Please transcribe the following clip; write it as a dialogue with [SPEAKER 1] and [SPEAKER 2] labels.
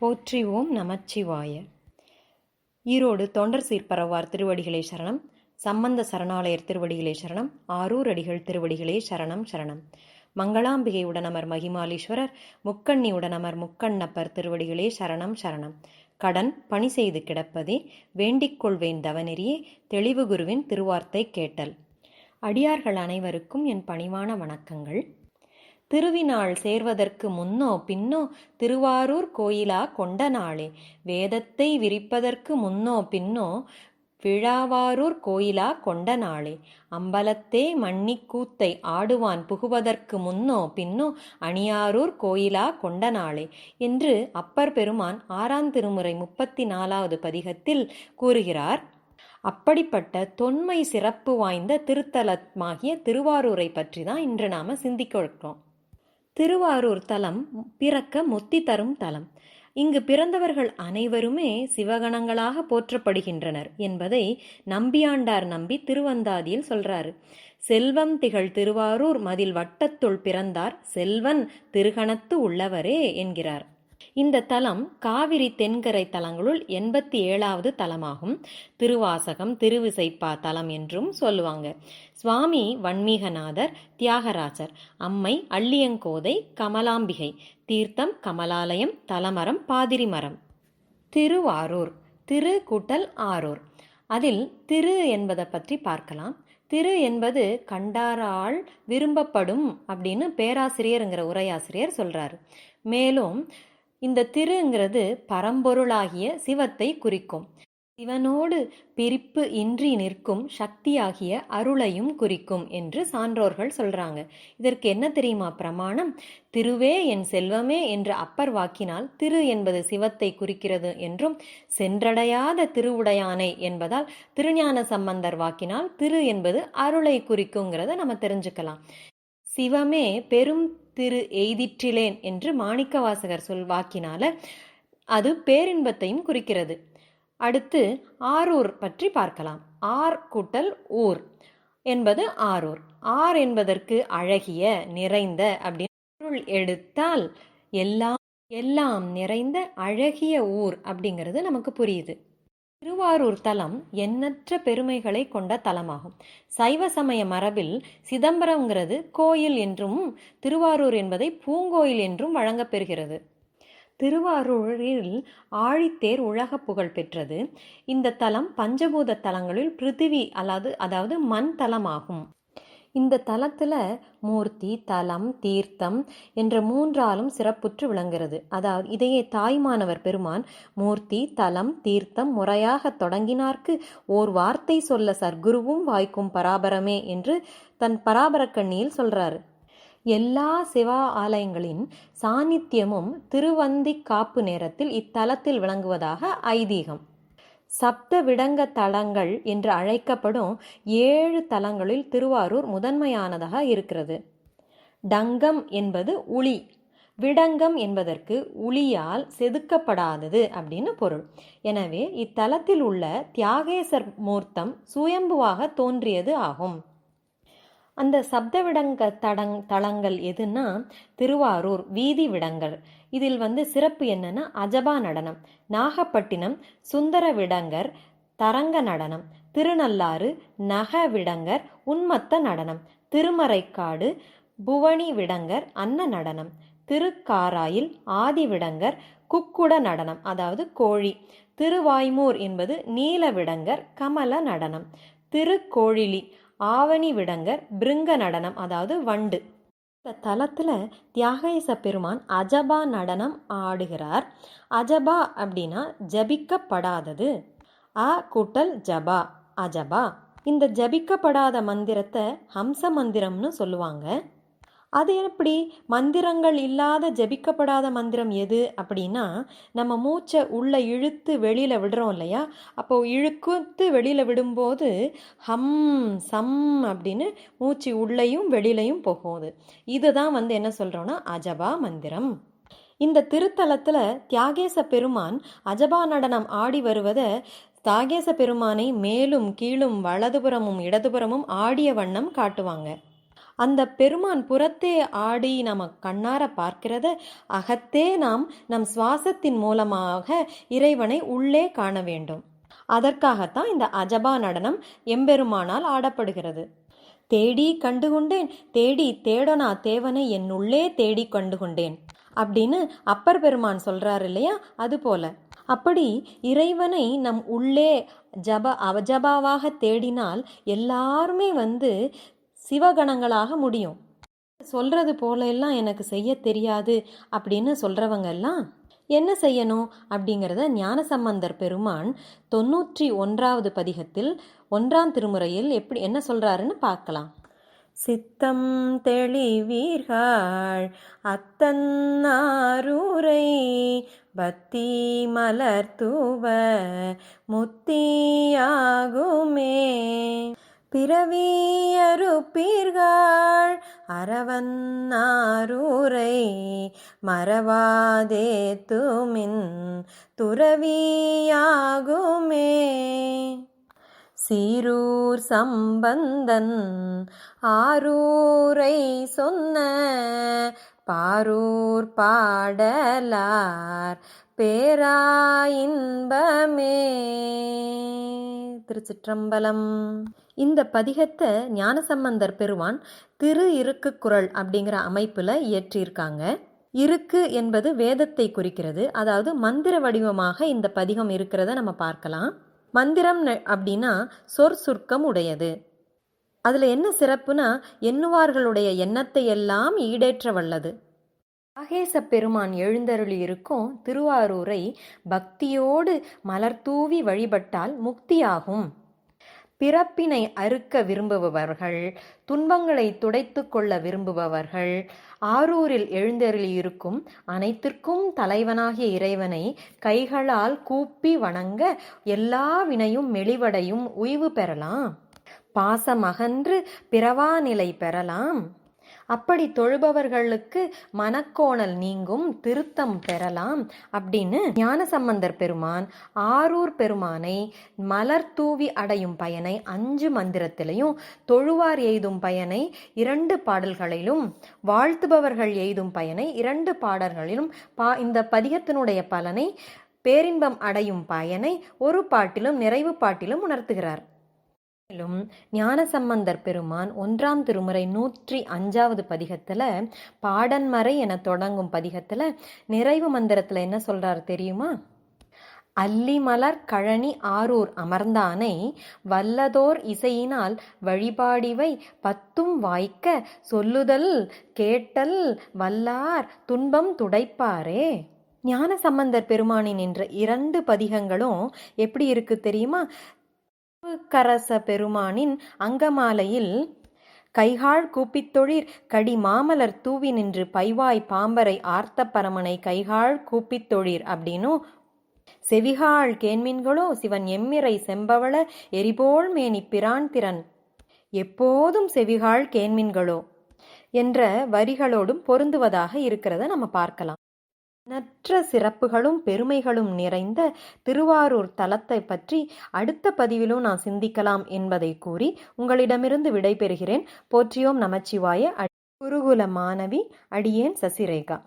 [SPEAKER 1] போற்றி ஓம் நமச்சிவாய. ஈரோடு தொண்டர் சீர்பரவார் திருவடிகளே சரணம். சம்பந்த சரணாலயர் திருவடிகளே சரணம். ஆரூர் அடிகள் திருவடிகளே சரணம் சரணம். மங்களாம்பிகை உடனமர் மகிமாலீஸ்வரர் முக்கண்ணி உடனமர் முக்கண்ணப்பர் திருவடிகளே சரணம் சரணம். கடன் பணி செய்து கிடப்பதே வேண்டிக் கொள்வேன் தவநெறியே தெளிவு குருவின் திருவார்த்தை கேட்டல். அடியார்கள் அனைவருக்கும் என் பணிவான வணக்கங்கள். திருவினாள் சேர்வதற்கு முன்னோ பின்னோ திருவாரூர் கோயிலா கொண்ட நாளே வேதத்தை விரிப்பதற்கு முன்னோ பின்னோ விழாவாரூர் கோயிலா கொண்ட நாளே அம்பலத்தே மன்னிக்கூத்தை ஆடுவான் புகுவதற்கு முன்னோ பின்னோ அணியாரூர் கோயிலா கொண்ட நாளே என்று அப்பர் பெருமான் ஆறாம் திருமுறை முப்பத்தி நாலாவது பதிகத்தில் கூறுகிறார். அப்படிப்பட்ட தொன்மை சிறப்பு வாய்ந்த திருத்தலமாகிய திருவாரூரை பற்றி தான் இன்று நாம சிந்திக்க இருக்கிறோம். திருவாரூர் தலம் பிறக்க முத்தி தரும் தலம். இங்கு பிறந்தவர்கள் அனைவருமே சிவகணங்களாக போற்றப்படுகின்றனர் என்பதை நம்பியாண்டார் நம்பி திருவந்தாதியில் சொல்றாரு. செல்வம் திகழ் திருவாரூர் மதில் வட்டத்துள் பிறந்தார் செல்வன் திருகணத்து உள்ளவரே என்கிறார். இந்த தலம் காவிரி தென்கரை தலங்களுள் எண்பத்தி ஏழாவது தலமாகும். திருவாசகம் திருவிசைப்பா தலம் என்றும் சொல்லுவாங்க. சுவாமி வன்மீகநாதர் தியாகராஜர் அம்மை அள்ளியங்கோதை கமலாம்பிகை தீர்த்தம் கமலாலயம் தலமரம் பாதிரிமரம். திருவாரூர் திரு கூட்டல் ஆரூர். அதில் திரு என்பதை பற்றி பார்க்கலாம். திரு என்பது கண்டாரால் விரும்பப்படும் அப்படின்னு பேராசிரியருங்கிற உரையாசிரியர் சொல்றாரு. மேலும் இந்த திருங்கிறது பரம்பொருளாகிய சிவத்தை குறிக்கும். சிவனோடு பிரிப்பு இன்றி நிற்கும் சக்தியாகிய அருளையும் குறிக்கும் என்று சான்றோர்கள் சொல்றாங்க. இதற்கு என்ன தெரியுமா பிரமாணம்? திருவே என் செல்வமே என்ற அப்பர் வாக்கினால் திரு என்பது சிவத்தை குறிக்கிறது என்றும் சென்றடையாத திருவுடையானை என்பதால் திருஞான சம்பந்தர் வாக்கினால் திரு என்பது அருளை குறிக்குங்கிறத நம்ம தெரிஞ்சுக்கலாம். சிவமே பெரும் திரு எய்திற்றிலேன் என்று மாணிக்கவாசகர் சொல் வாக்கினால அது பேரின்பத்தையும் குறிக்கிறது. அடுத்து ஆரூர் பற்றி பார்க்கலாம். ஆர் கூட்டல் ஊர் என்பது ஆரூர். ஆர் என்பதற்கு அழகிய நிறைந்த அப்படின்னு பொருள் எடுத்தால் எல்லாம் எல்லாம் நிறைந்த அழகிய ஊர் அப்படிங்கிறது நமக்கு புரியுது. திருவாரூர் தலம் எண்ணற்ற பெருமைகளை கொண்ட தலமாகும். சைவ சமய மரபில் சிதம்பரம்ங்கிறது கோயில் என்றும் திருவாரூர் என்பதை பூங்கோயில் என்றும் வழங்கப்பெறுகிறது திருவாரூரில் ஆழித்தேர் உலக புகழ் பெற்றது. இந்த தலம் பஞ்சபூத தலங்களில் பிருத்திவி அல்லாது அதாவது மண் தலமாகும். இந்த தலத்தில் மூர்த்தி தலம் தீர்த்தம் என்ற மூன்றாலும் சிறப்புற்று விளங்குகிறது. அதாவது இதையே தாய்மானவர் பெருமான் மூர்த்தி தலம் தீர்த்தம் முறையாக தொடங்கினார்க்கு ஓர் வார்த்தை சொல்ல சர்க்குருவும் வாய்க்கும் பராபரமே என்று தன் பராபரக்கண்ணியில் சொல்றாரு. எல்லா சிவா ஆலயங்களின் சாநித்தியமும் திருவந்தி காப்பு நேரத்தில் இத்தலத்தில் விளங்குவதாக ஐதீகம். சப்த விடங்க தலங்கள் என்று அழைக்கப்படும் ஏழு தலங்களில் திருவாரூர் முதன்மையானதாக இருக்கிறது. டங்கம் என்பது உளி. விடங்கம் என்பதற்கு உளியால் செதுக்கப்படாதது அப்படின்னு பொருள். எனவே இத்தலத்தில் உள்ள தியாகேசர் மூர்த்தம் சுயம்புவாக தோன்றியது ஆகும். அந்த சப்த விடங்க தடங் தளங்கள் எதுன்னா திருவாரூர் வீதி விடங்கள். இதில் வந்து சிறப்பு என்னன்னா அஜபா நடனம் நாகப்பட்டினம் சுந்தர விடங்கர் தரங்க நடனம் திருநள்ளாறு நக விடங்கர் உன்மத்த நடனம் திருமறைக்காடு புவனி விடங்கர் அன்ன நடனம் திருக்காராயில் ஆதி விடங்கர் குக்குட நடனம் அதாவது கோழி திருவாய்மூர் என்பது நீல விடங்கர் கமல நடனம் திருக்கோழிலி ஆவணி விடங்கர் பிருங்க நடனம் அதாவது வண்டு. இந்த தலத்தில் தியாகேச பெருமான் அஜபா நடனம் ஆடுகிறார். அஜபா அப்படின்னா ஜபிக்கப்படாதது. அ கூட்டல் ஜபா அஜபா. இந்த ஜபிக்கப்படாத மந்திரத்தை ஹம்ச மந்திரம்னு சொல்லுவாங்க. அது எப்படி? மந்திரங்கள் இல்லாத ஜபிக்கப்படாத மந்திரம் எது அப்படின்னா நம்ம மூச்சை உள்ளே இழுத்து வெளியில் விடுறோம் இல்லையா? அப்போ இழுக்குத்து வெளியில் விடும்போது ஹம் சம் அப்படின்னு மூச்சு உள்ளேயும் வெளியிலையும் போகுது இதுதான் வந்து என்ன சொல்கிறோன்னா அஜபா மந்திரம். இந்த திருத்தலத்தில் தியாகேச பெருமான் அஜபா நடனம் ஆடி வருவதை தியாகேச பெருமானை மேலும் கீழும் வலதுபுறமும் இடதுபுறமும் ஆடிய வண்ணம் காட்டுவாங்க. அந்த பெருமான் புறத்தே ஆடி நம்ம கண்ணார பார்க்கிறத அகத்தே நாம் நம் சுவாசத்தின் மூலமாக இறைவனை உள்ளே காண வேண்டும். அதற்காகத்தான் இந்த அஜபா நடனம் எம்பெருமானால் ஆடப்படுகிறது. தேடி கண்டுகொண்டேன் தேடி தேடனா தேவனை என் உள்ளே தேடி கண்டுகொண்டேன் அப்படின்னு அப்பர் பெருமான் சொல்றாரு இல்லையா? அது போல. அப்படி இறைவனை நம் உள்ளே ஜப அவஜபாவாக தேடினால் எல்லாருமே வந்து சிவகணங்களாக முடியும். சொல்றது போல எல்லாம் எனக்கு செய்ய தெரியாது அப்படின்னு சொல்றவங்க எல்லாம் என்ன செய்யணும் அப்படிங்கிறத ஞானசம்பந்தர் பெருமான் தொண்ணூற்றி ஒன்றாவது பதிகத்தில் ஒன்றாம் திருமுறையில் எப்படி என்ன சொல்றாருன்னு பார்க்கலாம். சித்தம் தெளிவீர்கள் அத்தன்னாரூரை பத்தி மலர்த்துவ முத்தியாகுமே. பிறவியறுப்பீர்கள் அரவன்னாரூரை மறவாதே துமின் துறவியாகுமே. சீரூர் சம்பந்தன் ஆரூரை சொன்ன பாரூர் பாடலார் பேராயின்பமே திருச்சிற்றம்பலம். இந்த பதிகத்தை ஞானசம்பந்தர் பெருவான் திரு இருக்கு குரல் அப்படிங்கிற அமைப்பில் இயற்றியிருக்காங்க. இருக்கு என்பது வேதத்தை குறிக்கிறது. அதாவது மந்திர வடிவமாக இந்த பதிகம் இருக்கிறத நம்ம பார்க்கலாம். மந்திரம் ந- அப்படின்னா சொற் சுருக்கம் உடையது. அதுல என்ன சிறப்புனா எண்ணுவார்களுடைய எண்ணத்தை எல்லாம் ஈடேற்ற வல்லது. மகேச பெருமான் எழுந்தருளி இருக்கும் திருவாரூரை பக்தியோடு மலர்தூவி வழிபட்டால் முக்தியாகும். பிறப்பினை அறுக்க விரும்புபவர்கள் துன்பங்களை துடைத்து கொள்ள விரும்புபவர்கள் ஆரூரில் எழுந்தருளியிருக்கும் அனைத்திற்கும் தலைவனாகிய இறைவனை கைகளால் கூப்பி வணங்க எல்லா வினையும் மெளிவடையும் உய்வு பெறலாம். பாசமகன்று பிறவா நிலை பெறலாம். அப்படி தொழுபவர்களுக்கு மனக்கோணல் நீங்கும் திருத்தம் பெறலாம் அப்படின்னு ஞானசம்பந்தர் பெருமான் ஆரூர் பெருமானை மலர் தூவி அடையும் பயனை அஞ்சு மந்திரத்திலையும் தொழுவார் எய்தும் பயனை இரண்டு பாடல்களிலும் வாழ்த்துபவர்கள் எய்தும் பயனை இரண்டு பாடல்களிலும் பா இந்த பதிகத்தினுடைய பலனை பேரின்பம் அடையும் பயனை ஒரு பாட்டிலும் நிறைவு பாட்டிலும் உணர்த்துகிறார். மேலும் ஞானசம்பந்தர் பெருமான் ஒன்றாம் திருமுறை நூற்றி அஞ்சாவது பதிகத்துல பாடன்மறை என தொடங்கும் பதிகத்துல நிறைவு மந்திரத்துல என்ன சொல்றாரு தெரியுமா? அல்லிமலர் கழனி ஆரூர் அமர்ந்தானை வல்லதோர் இசையினால் வழிபாடிவை பத்தும் வாய்க்க சொல்லுதல் கேட்டல் வல்லார் துன்பம் துடைப்பாரே. ஞானசம்பந்தர் பெருமானின் என்ற இரண்டு பதிகங்களும் எப்படி இருக்கு தெரியுமா? கரச பெருமானின் அங்கமாலையில் கைகால் கூப்பித்தொழிற் கடி மாமலர் தூவி நின்று பைவாய் பாம்பரை ஆர்த்த பரமனை கைகால் கூப்பித்தொழிற் அப்படின்னும் செவிகாள் கேண்மின்களோ சிவன் எம்மிரை செம்பவள எரிபோல் மேனி பிரான் திறன் எப்போதும் செவிகாள் கேண்மின்களோ என்ற வரிகளோடும் பொருந்துவதாக இருக்கிறத நம்ம பார்க்கலாம். எண்ணற்ற சிறப்புகளும் பெருமைகளும் நிறைந்த திருவாரூர் தலத்தை பற்றி அடுத்த பதிவிலும் நான் சிந்திக்கலாம் என்பதை கூறி உங்களிடமிருந்து விடைபெறுகிறேன். போற்றியோம் நமச்சிவாய. குருகுல மாணவி அடியேன் சசிரேகா.